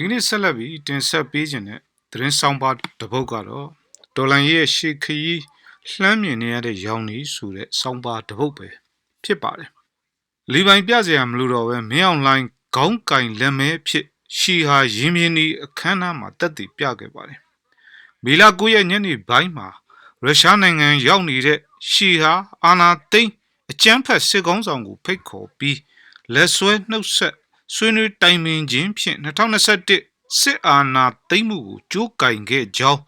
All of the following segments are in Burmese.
ဒီကနေ့ဆက်လက်ပြီးတင်ဆက်ပေးခြင်းတဲ့သတင်းဆောင်ပါတစ်ပုဒ်ကတော့ဒေါ်လန်ရဲ့ရှေ့ခရီးလှမ်းမြင်နေရတဲ့ရောင်နေဆိုတဲ့ဆောင်ပါတစ်ပုဒ်ပဲဖြစ်ပါတယ်လီပိုင်ပြစရာမလိုတော့ပဲမင်းအောင်လိုင်းခေါင်းကင်လက်မဲဖြစ်ရှီဟာရင်းမြင်းဒီအခမ်းအနားမှာတက်တည်ပြခဲ့ပါတယ်မီလာ9ရက်ညနေပိုင်းမှာရုရှားနိုင်ငံရောက်နေတဲ့ရှီဟာအာနာသိန်းအကြမ်းဖက်စစ်ကောင်းဆောင်ကိုဖိတ်ခေါ်ပြီးလက်ဆွဲနှုတ်ဆက် ဆွေးနွေးတိုင်ပင်ခြင်းဖြင့်2021စစ်အာဏာသိမ်းမှုကိုကြိုးကင်ခဲ့ကြောင်း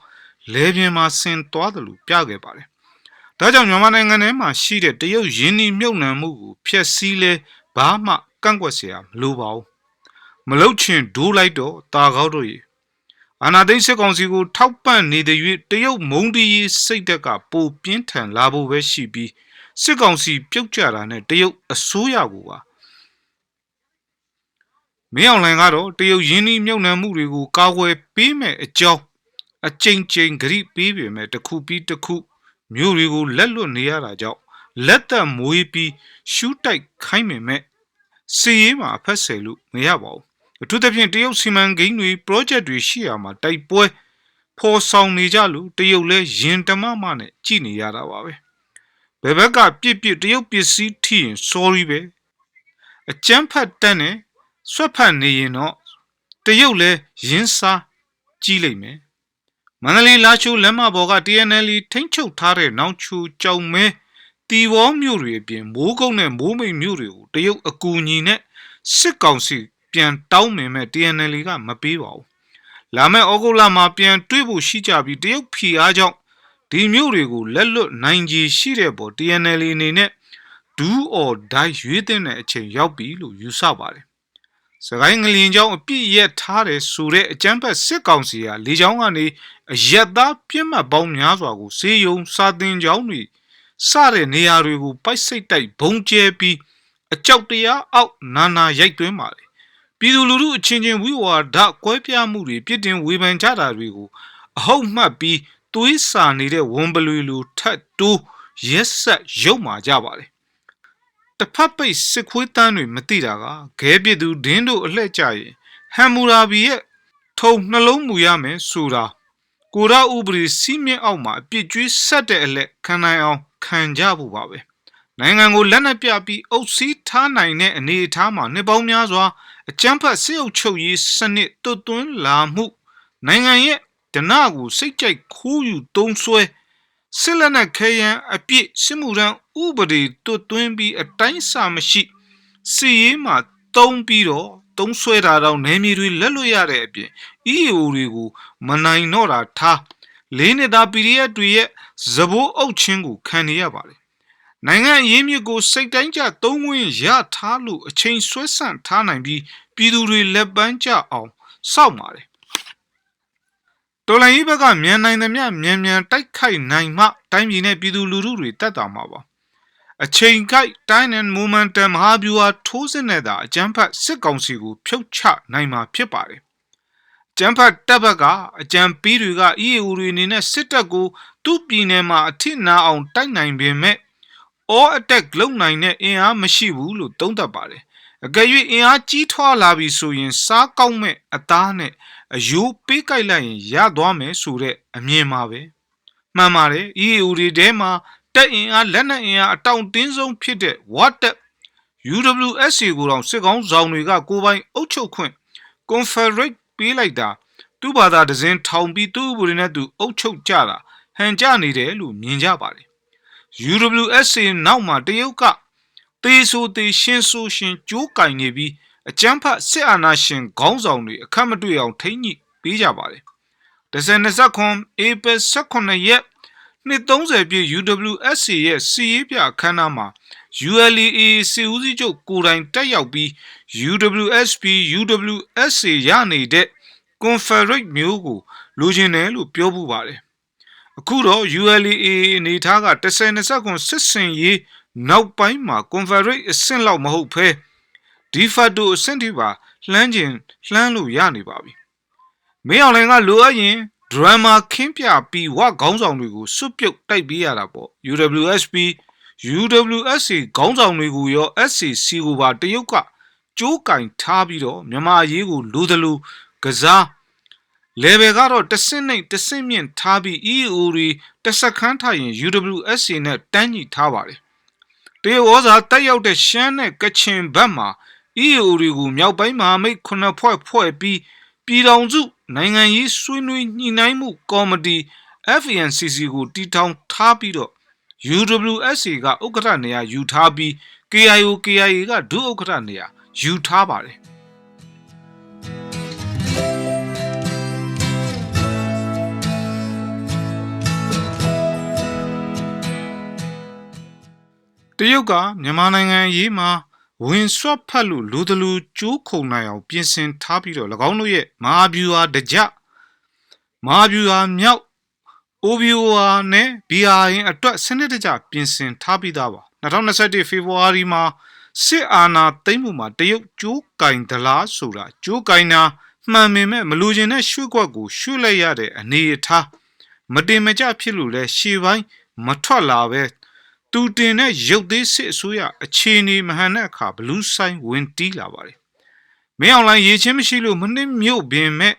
လဲပြင်းမှာဆင်သွားတယ်လို့ပြခဲ့ပါတယ်။ဒါကြောင့်မြန်မာနိုင်ငံထဲမှာရှိတဲ့တရုတ်ယင်းနှိမြုပ်နှံမှုကိုဖျက်ဆီးလဲဘာမှကန့်ကွက်เสียမလိုပါဘူး။မလုတ်ချင်ဒိုးလိုက်တော့တာကောက်တို့ရေအာနာသိန်းစစ်ကောင်စီကိုထောက်ပံ့နေတဲ့၍တရုတ်မုံတီးရေးစိတ်တက်ကပိုပြင်းထန်လာဖို့ပဲရှိပြီးစစ်ကောင်စီပြုတ်ကျတာနဲ့တရုတ်အစိုးရကိုပါ မင်းအောင်လှိုင်ကတော့တရုတ်ရင်းနှီးမြုပ်နှံမှုတွေကိုကာကွယ်ပေးမဲ့အကြောင်းအကြိမ်ကြိမ်ဂရိပေးပေမဲ့တစ်ခုပြီးတစ်ခုမျိုးတွေကိုလက်လွတ်နေရတာကြောင့်လက်သက်မွေးပြီးရှူးတိုက်ခိုင်းပေမဲ့စီရေးမှာအဖက်ဆယ်လို့မရပါဘူးအထူးသဖြင့်တရုတ်စီမံကိန်းတွေ project တွေရှိရမှာတိုက်ပွဲဖော်ဆောင်နေကြလို့တရုတ်လဲရင်တမမနဲ့ကြည်နေရတာပါပဲဘယ်ဘက်ကပြစ်ပြစ်တရုတ်ပစ္စည်းထိရင် sorry ပဲအကျန်းဖတ်တန်းနဲ့ ဆွတ်ဖတ်နေရင်တော့တရုတ်လဲရင်းစားကြီးလိမ့်မယ်မန္တလေးလာချိုလမ်းမပေါ်က TNL ထိမ့်ချုပ်ထားတဲ့နောင်ချူကြောင်မဲတီဘောမြို့တွေအပြင်မိုးကုတ်နဲ့မိုးမိတ်မြို့တွေကိုတရုတ်အကူအညီနဲ့စစ်ကောင်စီပြန်တောင်းမြင်မဲ့ TNL ကမပေးပါဘူးလာမယ့်ဩဂုတ်လမှာပြန်တွေ့ဖို့ရှိကြပြီးတရုတ်ဖီအားကြောင့်ဒီမြို့တွေကိုလက်လွတ်နိုင်ကြီးရှိတဲ့ပေါ် TNL အနေနဲ့ဒူးအော်ဒိုင်ရွေးတဲ့အချိန်ရောက်ပြီလို့ယူဆပါတယ် စကိုင်းငလျင်ကြောင့်အပြစ်ရက်ထားတယ်ဆိုတဲ့အကြမ်းဖက်စစ်ကောင်စီကလေကြောင်းကနေအရက်သားပြစ်မှတ်ပေါင်းများစွာကိုစေယုံစာတင်ကြောင်းတွေစတဲ့နေရာတွေကိုပိုက်စိတ်တိုက်ဘုံကျဲပြီးအကြောက်တရားအောက်နာနာရိုက်သွင်းပါလေပြည်သူလူထုအချင်းချင်းဝိဝါဒကွဲပြားမှုတွေပြစ်တင်ဝေဖန်ကြတာတွေကိုအဟုတ်မှတ်ပြီးသွေးစာနေတဲ့ဝန်ပလွေလိုထတ်တိုးရက်ဆက်ရုပ်မာကြပါလေ တစ်ဖက်ပိတ်စစ်ခွေးတန်းတွေမသိတာကခဲပစ်သူဒင်းတို့အလှဲ့ကြရင်ဟမ်မူရာဘီရဲ့ထုံနှလုံးမူရမယ်ဆိုတာကိုရဥပဒေစီးမြင့်အောက်မှာအပြစ်ကြွေးဆက်တဲ့အလက်ခံနိုင်အောင်ခံကြဖို့ပါပဲနိုင်ငံကိုလက်နက်ပြပြီးအုပ်စီးထားနိုင်တဲ့အနေအထားမှာနှစ်ပေါင်းများစွာအကြမ်းဖက်စစ်အုပ်ချုပ်ရေးစနစ်တွတ်သွင်းလာမှုနိုင်ငံရဲ့ဒနာကိုစိတ်ကြိုက်ခိုးယူတုံးဆွဲ စစ်လက်နက်ခဲယမ်းအပြည့်စစ်မှုထမ်းဥပဒေတွတ်သွင်းပြီးအတိုင်းအဆမရှိစီရေးမှာတုံးပြီးတော့တုံးဆွဲတာတော့နေမီတွေလက်လွတ်ရတဲ့အပြင် EAO တွေကိုမနိုင်တော့တာထားလေးနှစ်သား PDF တွေရဲ့ဇဘိုးအုပ်ချင်းကိုခံနေရပါတယ်နိုင်ငံအရေးမြစ်ကိုစိတ်တိုင်းကြသုံးဝင်ရထားလို့အချိန်ဆွဲဆန့်ထားနိုင်ပြီးပြည်သူတွေလက်ပန်းကျအောင်စောင့်ပါတယ် တော်လိုင်းကြီးဘက်ကမြန်နိုင်သမျှမြန်မြန်တိုက်ခိုက်နိုင်မှတိုင်းပြည်နဲ့ပြည်သူလူထုတွေတက်တာမှာပါအချိန်ကိုက်တိုင်းနဲ့ momentum မဟာဗျူဟာထိုးစစ်နဲ့သာအကြမ်းဖက်စစ်ကောင်စီကိုဖြုတ်ချနိုင်မှာဖြစ်ပါတယ်ကျန်းဖတ်တပ်ဘက်ကအကြံပေးတွေက EAU တွေအနေနဲ့စစ်တပ်ကိုသူ့ပြည်နယ်မှာအထိနာအောင်တိုက်နိုင်ပေမဲ့ all attack လုပ်နိုင်တဲ့အင်အားမရှိဘူးလို့သုံးသပ်ပါတယ်အကယ်၍အင်အားကြီးထွားလာပြီဆိုရင် စားကောက်မဲ့အသားနဲ့ အယိုးပေးကြိုက်လိုက်ရင်ရသွားမယ်ဆိုတဲ့အမြင်ပါပဲမှန်ပါတယ် EAU တွေထဲမှာတက်အင်အားလက်နက်အင်အားအတောင်တင်းဆုံးဖြစ်တဲ့ Watt UWSC ကိုတော့စစ်ကောင်းဆောင်တွေကကိုပိုင်အုပ်ချုပ်ခွင့် Confederate ပေးလိုက်တာသူ့ဘာသာဒဇင်ထောင်ပြီးသူ့ဥပဒေနဲ့သူအုပ်ချုပ်ကြတာဟန်ကြနေတယ်လို့မြင်ကြပါတယ် UWSA နောက်မှာတရုတ်ကတေဆိုတေရှင်းဆိုရှင်ကြိုးကင်နေပြီး အကြမ်းဖက်စစ်အာဏာရှင်ခေါင်းဆောင်တွေအခက်မတွေ့အောင်ထိမ့်ညိပေးကြပါတယ်။ဒဇန်29ဧပြီ18ရက်နှစ်30ပြည့် UWSA ရဲ့စီရေးပြအခမ်းအနားမှာ ULA စီဦးစီးချုပ်ကိုတိုင်တက်ရောက်ပြီး UWSP UWSA ရနေတဲ့ Confederate မျိုးကိုလိုချင်တယ်လို့ပြောပူပါတယ်။အခုတော့ ULA အနေထားက1029စစ်စင်ရေးနောက်ပိုင်းမှာ Confederate အဆင့်လောက်မဟုတ်ဘဲ de facto အဆင့်ထိပါလှမ်းကျင်လှမ်းလို့ရနေပါပြီ။မင်းအောင်လှိုင်ကလိုအပ်ရင်ဒရမာခင်းပြပြီးဝခေါင်းဆောင်တွေကိုစွတ်ပြုတ်တိုက်ပေးရတာပေါ့ UWSP UWSC ခေါင်းဆောင်တွေကိုရော SCC ကိုပါတရုတ်ကကြိုးကင်ထားပြီးတော့မြန်မာအရေးကိုလိုသလိုကစား level ကတော့တစ်ဆင့်နှိမ်တစ်ဆင့်မြင့်ထားပြီး EAO တွေတစ်စက္ကန့်ထားရင် UWSA နဲ့တန်းညီထားပါတယ်တရုတ်ဩဇာတက်ရောက်တဲ့ရှမ်းနဲ့ကချင်ဘက်မှာ EAO တွေကိုမြောက်ပိုင်းမဟာမိတ်ခုနှစ်ဖွဲ့ဖွဲ့ပြီးပြည်ထောင်စုနိုင်ငံရေးဆွေးနွေးညှိနှိုင်းမှုကော်မတီ FANCC ကိုတီထောင်ထားပြီးတော့ UWSA ကဥက္ကဋ္ဌနေရာယူထားပြီး KIO KIA ကဒုဥက္ကဋ္ဌနေရာယူထားပါတယ်တရုတ်ကမြန်မာနိုင်ငံရေးမှာ ဝင်ဆွတ်ဖက်လို့လူတလူကျိုးခုံနိုင်အောင်ပြင်ဆင်ထားပြီးတော့၎င်းတို့ရဲ့မဟာဗျူဟာတကြမဟာဗျူဟာမြောက် OBOR နဲ့ BRN အတွက်စနစ်တကျပြင်ဆင်ထားပြီးသားပါ2021ဖေဖော်ဝါရီမှာစစ်အာဏာသိမ်းမှုမှာတရုတ်ကျိုးကင်ဒလားဆိုတာကျိုးကင်နာမှန်ပင်မဲ့မလူကျင်တဲ့ရွှေ့ကွက်ကိုရွှေ့လိုက်ရတဲ့အနေအထားမတင်မကျဖြစ်လို့လဲရှေ့ပိုင်းမထွက်လာပဲ သူတင်တဲ့ရုပ်သေးစစ်အစိုးရအခြေအနေမဟန်တဲ့အခါဘလူးဆိုင်ဝင်တီးလာပါတယ်မင်းအောင်လိုင်းရေချင်းမရှိလို့မနစ်မြို့ပင်မဲ့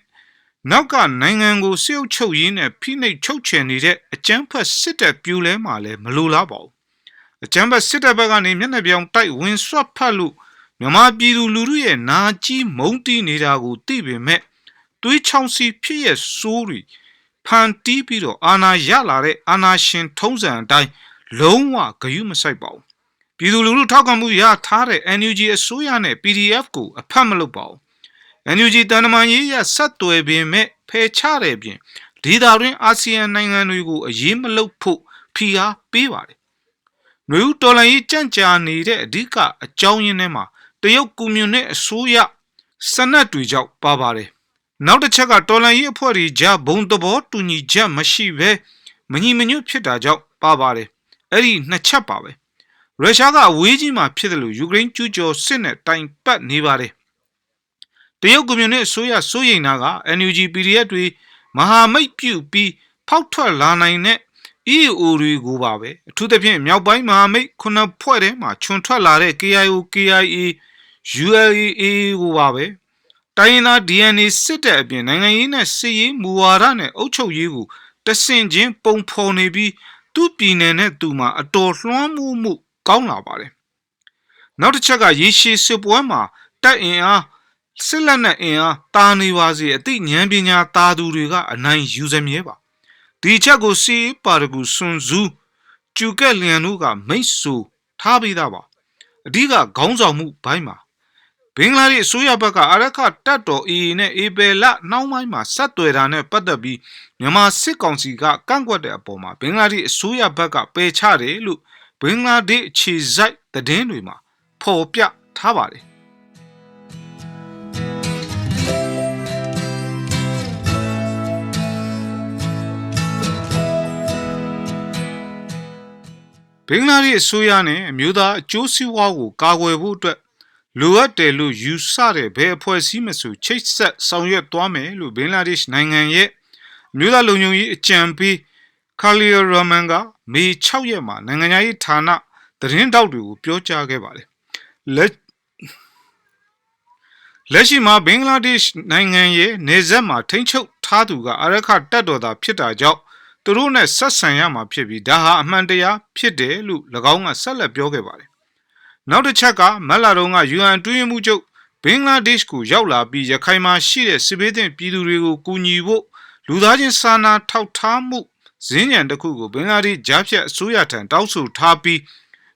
နောက်ကနိုင်ငံကိုစစ်အုပ်ချုပ်ရင်းနဲ့ဖိနှိပ်ချုပ်ချယ်နေတဲ့အကြမ်းဖက်စစ်တပ်ပြူလဲမှာလဲမလိုလားပါဘူးအကြမ်းဖက်စစ်တပ်ဘက်ကနေမျက်နှာပြောင်တိုက်ဝင်ဆွတ်ဖတ်လို့မြန်မာပြည်သူလူထုရဲ့နာကြီးမုံတီးနေတာကိုသိပေမဲ့သွေးချောင်းစီဖြစ်ရဲ့စိုးတွေဖန်တီးပြီးတော့အာနာရလာတဲ့အာနာရှင်ထုံးစံအတိုင်း လုံးဝဂယုမဆိုင်ပါဘူးပြည်သူလူထုထောက်ခံမှုရထားတဲ့ NUG အစိုးရနဲ့ PDF ကိုအဖတ်မလုပ်ပါဘူး NUG တန်တမာရေးရဆက်သွယ်ပင်မဲ့ဖယ်ချတဲ့ပြင်ဒေသတွင်းအာဆီယံနိုင်ငံတွေကိုအရေးမလုပ်ဖို့ဖိအားပေးပါတယ်။နှွေဦးတော်လှန်ရေးကြံ့ကြာနေတဲ့အဓိကအကြောင်းရင်းထဲမှာတရုတ်ကွန်မြူနစ်အစိုးရစနက်တွေကြောင့်ပါပါတယ်။နောက်တစ်ချက်ကတော်လှန်ရေးအဖွဲ့တွေကြားဘုံသဘောတူညီချက်မရှိဘဲမညီမညွတ်ဖြစ်တာကြောင့်ပါပါတယ်။ အဲ့ဒီနှစ်ချက်ပါပဲ။ရုရှားကအဝေးကြီးမှာဖြစ်တယ်လို့ယူကရိန်းကျူးကျော်စစ်နဲ့တိုင်ပတ်နေပါတယ်။တရုတ်ကွန်မြူနစ်အစိုးရစိုးရိမ်တာက NUG PDF တွေမဟာမိတ်ပြုပြီးဖောက်ထွက်လာနိုင်တဲ့ EAO တွေကိုပါပဲအထူးသဖြင့်မြောက်ပိုင်းမဟာမိတ်ခုနှစ်ဖွဲ့ထဲမှာခြုံထွက်လာတဲ့ KIO KIA ULA ကိုပါပဲတိုင်းရင်းသား DNA စစ်တပ်အပြင်နိုင်ငံရေးနဲ့စစ်ရေးမူဝါဒနဲ့အုပ်ချုပ်ရေးကိုတဆင့်ချင်းပုံဖော်နေပြီး သူ့ပြည်နယ်နဲ့သူမှာအတော်လွှမ်းမိုးမှု ကောင်းလာပါတယ်နောက်တစ်ချက်ကရေရှည်စစ်ပွဲမှာတက်အင်အားစစ်လက်နက်အင်အားတာနေပါစေအသိဉာဏ်ပညာတာသူတွေကအနိုင်ယူစမြဲပါဒီချက်ကိုစီပါရကူစွန်ဇူးကျူကက်လျန်တို့ကမိတ်ဆူထားပြီးသားပါအဓိကခေါင်းဆောင်မှုဘိုင်းမှာ ဘင်္ဂလားဒေ့ရှ်အစိုးရဘက်ကအာရခတပ်တော် AA နဲ့အေပယ်လနှောင်းပိုင်းမှာဆက်သွယ်တာနဲ့ပတ်သက်ပြီးမြန်မာစစ်ကောင်စီကကန့်ကွက်တဲ့အပေါ်မှာဘင်္ဂလားဒေ့ရှ်အစိုးရဘက်ကပယ်ချတယ်လို့ဘင်္ဂလားဒေ့ရှ်အခြေစိုက်သတင်းတွေမှာဖော်ပြထားပါတယ်ဘင်္ဂလားဒေ့ရှ်အစိုးရနဲ့အမျိုးသားအကျိုးစီးပွားကိုကာကွယ်ဖို့အတွက် လိုအပ်တယ်လို့ယူဆတဲ့ဘယ်အဖွဲ့အစည်းမဆိုချိတ်ဆက်ဆောင်ရွက်သွားမယ်လို့ဘင်္ဂလားဒေ့ရှ်နိုင်ငံရဲ့အမျိုးသားလုံခြုံရေးအကြံပေးခါလီယာရမန်ကမေ6ရက်မှာနိုင်ငံရေးဌာနသတင်းတောက်တွေကိုပြောကြားခဲ့ပါတယ်လက်လက်ရှိမှာဘင်္ဂလားဒေ့ရှ်နိုင်ငံရဲ့နေဆက်မှာထိန်းချုပ်ထားသူကအာရခတက်တော်သားဖြစ်တာကြောင့်သူတို့နဲ့ဆက်ဆံရမှာဖြစ်ပြီးဒါဟာအမှန်တရားဖြစ်တယ်လို့၎င်းကဆက်လက်ပြောခဲ့ပါတယ်။ နောက်တစ်ချက်ကမက်လာတုံးက UN တွင်းမှုချုပ်ဘင်္ဂလားဒေ့ရှ်ကိုရောက်လာပြီးရခိုင်မှာရှိတဲ့စစ်ဘေးသင့်ပြည်သူတွေကိုကူညီဖို့လူသားချင်းစာနာထောက်ထားမှုဇင်းညံတစ်ခုကိုဘင်္ဂလားဒေ့ရှ်ဂျားဖြတ်အစိုးရထံတောင်းဆိုထားပြီး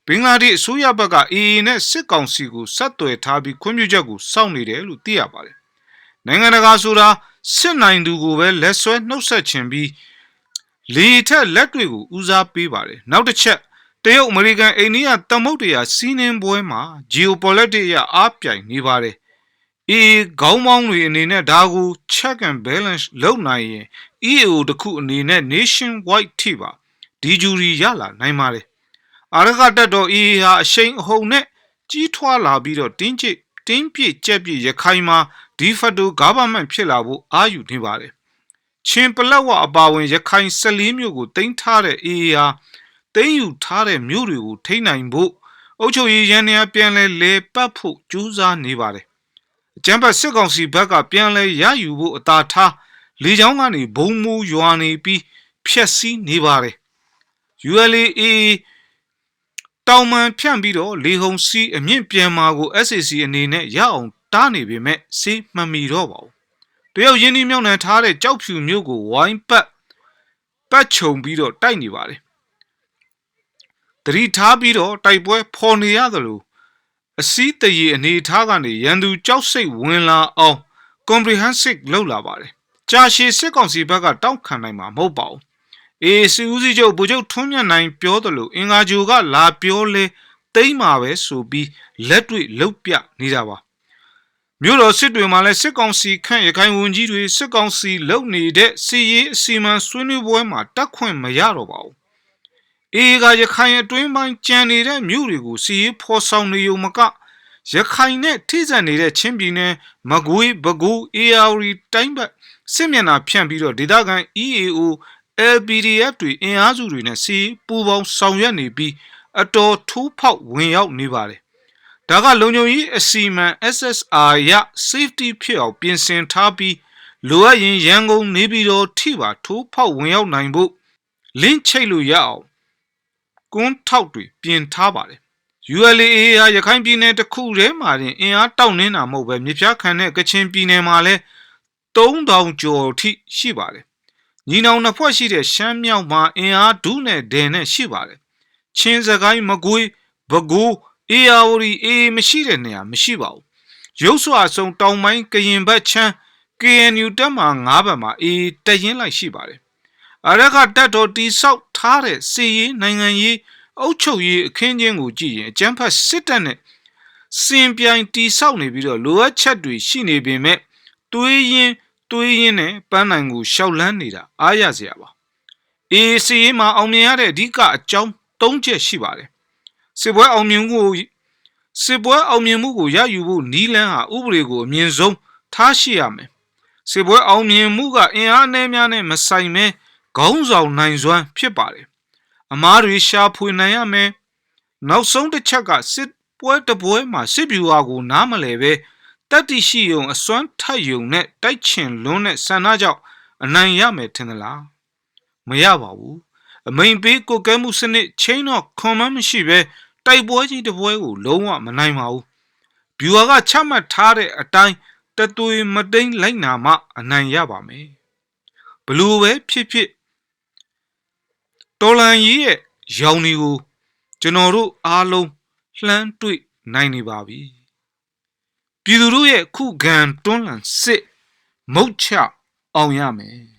ဘင်္ဂလားဒေ့ရှ်အစိုးရဘက်က AA နဲ့စစ်ကောင်စီကိုဆက်သွယ်ထားပြီးခွင့်ပြုချက်ကိုစောင့်နေတယ်လို့သိရပါတယ်။နိုင်ငံတကာဆိုတာစစ်နိုင်သူကိုပဲလက်ဆွဲနှုတ်ဆက်ခြင်းပြီးလေထက်လက်တွေကိုဦးစားပေးပါတယ်နောက်တစ်ချက် တရုတ်အမေရိကန်အိန္ဒိယတမုတ်တရားစီးနှင်းပွဲမှာ geopolitics ရအားပြိုင်နေပါတယ်အေးခေါင်းမောင်းတွေအနေနဲ့ဒါကို check and balance လုပ်နိုင်ရင် EAO တခုအနေနဲ့ nation wide ထိပါဒီဂျူရီရလာနိုင်ပါတယ်အာရကတက်တော် EA ဟာအရှိန်အဟုန်နဲ့ကြီးထွားလာပြီးတော့တင်းကျစ်တင်းပြည့်ကြက်ပြည့်ရခိုင်မှာဒီဖက်တို government ဖြစ်လာဖို့အာယူနေပါတယ်ချင်းပလက်ဝအပါဝင်ရခိုင်14မြို့ကိုတင်ထားတဲ့ AA ဟာ တင်ယူထားတဲ့မြို့တွေကိုထိန်းနိုင်ဖို့အုပ်ချုပ်ရေးရန်နေရာပြန်လဲလဲပတ်ဖို့ကြိုးစားနေပါတယ်အကြမ်းဖက်စစ်ကောင်စီဘက်ကပြန်လဲရယူဖို့အသာထားလေကြောင်းကနေဘုံမူရွာနေပြီးဖျက်ဆီးနေပါတယ် ULA တောင်မှန်ဖြန့်ပြီးတော့လေဟုံစီအမြင့်ပြန်မာကို SAC အနေနဲ့ရအောင်တားနေပေမဲ့စေးမှန်မီတော့ပါဘူးတရုတ်ရင်းနှီးမြှုပ်နှံထားတဲ့ကြောက်ဖြူမျိုးကိုဝိုင်းပတ်ပတ်ချုံပြီးတော့တိုက်နေပါတယ် တတိထားပြီးတော့တိုက်ပွဲဖော်နေရသလိုအစည်းတရေအနေထားကနေရန်သူကြောက်စိတ်ဝင်လာအောင် comprehensive လောက်လာပါတယ်ကြာရှည်စစ်ကောင်စီဘက်ကတောက်ခံနိုင်မှာမဟုတ်ပါဘူးအေးစီဦးစီးချုပ်ဗိုလ်ချုပ်ထွန်းမြတ်နိုင်ပြောတယ်လို့အင်္ဂါဂျိုကလာပြောလဲတိမ့်မှာပဲဆိုပြီးလက်တွေ့လုတ်ပြနေတာပါမြို့တော်စစ်တွေမှာလည်းစစ်ကောင်စီခန့်ရခိုင်ဝန်ကြီးတွေစစ်ကောင်စီလုံနေတဲ့စီရေးအစီမံဆွေးနွေးပွဲမှာတက်ခွင့်မရတော့ပါဘူး အေးကရခိုင်အတွင်းပိုင်းကြံနေတဲ့မြို့တွေကိုစီရေးဖော်ဆောင်နေုံမကရခိုင်နဲ့ထိစပ်နေတဲ့ချင်းပြည်နယ်မကွေးပဲခူး AR တိုင်းဘက်စစ်မျက်နှာဖြန့်ပြီးတော့ဒေသခံ EAO LPDF တွေအင်အားစုတွေနဲ့စီပူပေါင်းဆောင်ရွက်နေပြီးအတော်ထိုးဖောက်ဝင်ရောက်နေပါတယ်။ဒါကလုံခြုံရေးအစီမံ SSR ရ safety ဖြစ်အောင်ပြင်ဆင်ထားပြီးလိုအပ်ရင်ရန်ကုန်နေပြည်တော်ထိပါထိုးဖောက်ဝင်ရောက်နိုင်ဖို့လင့်ချိတ်လို့ရအောင် ကွန်းထောက်တွေပြင်ထားပါတယ်။ ULA ဟာရခိုင်ပြည်နယ်တစ်ခုတည်းမှာတင်အင်အားတောက်နေတာမဟုတ်ပဲမြေပြားခံတဲ့ကချင်ပြည်နယ်မှာလည်း3000ကျော်ထိရှိပါတယ်ညီနောင်နှစ်ဖွဲ့ရှိတဲ့ရှမ်းမြောက်မှာအင်အားဒုနဲ့ဒင်နဲ့ရှိပါတယ်။ချင်းစကိုင်းမကွေးဘကိုးအေယာဝတီအေးမရှိတဲ့နေရာမရှိပါဘူး။ရုပ်စွာဆုံးတောင်ပိုင်းကရင်ဘက်ချမ်း KNU တက်မှာ၅ဘက်မှာအေးတရင်လိုက်ရှိပါတယ်။ အရကတက်တော်တီဆောက်ထားတဲ့စီရေးနိုင်ငံရေးအုပ်ချုပ်ရေးအခင်းချင်းကိုကြည့်ရင်အကျန်းဖတ်စစ်တပ်နဲ့စင်ပြိုင်တီဆောက်နေပြီးတော့လိုအပ်ချက်တွေရှိနေပေမဲ့တွေးရင်တွေးရင်းနဲ့ပန်းနိုင်ကိုရှောက်လန်းနေတာအားရစရာပါအေးစီရေးမှာအောင်မြင်ရတဲ့အဓိကအကြောင်း၃ချက်ရှိပါတယ်စစ်ပွဲအောင်မြင်မှုစစ်ပွဲအောင်မြင်မှုကိုရယူဖို့နီးလန်းဟာဥပဒေကိုအမြင့်ဆုံးထားရှိရမယ်စစ်ပွဲအောင်မြင်မှုကအင်အားနည်းများနဲ့မဆိုင်မဲ ခေါင်းဆောင်နိုင်စွမ်းဖြစ်ပါတယ်အမားတွေရှာဖွေနိုင်ရမယ်နောက်ဆုံးတစ်ချက်ကစစ်ပွဲတပွဲမှာစစ်ဗျူဟာကိုနားမလဲပဲတတ္တိရှိယုံအစွမ်းထက်ယုံနဲ့တိုက်ချင်လွန်းတဲ့ဆန္ဒကြောင့်အနိုင်ရမယ်ထင်သလားမရပါဘူးအမိန်ပေးကိုကဲမှုစနစ်ချင်းတော့ခွန်မမရှိပဲတိုက်ပွဲကြီးတစ်ပွဲကိုလုံးဝမနိုင်ပါဘူးဘျူဟာကချမှတ်ထားတဲ့အတိုင်းတသွေမတိန်လိုက်နာမှအနိုင်ရပါမယ်ဘလို့ပဲဖြစ်ဖြစ် တော်လန်ကြီးရဲ့ရောင်တွေကို ကျွန်တော်တို့အားလုံးလှမ်းတွေ့နိုင်နေပါပြီပြည်သူတို့ရဲ့ခုခံတွန်းလှန်စစ်မုတ်ချအောင်ရမယ်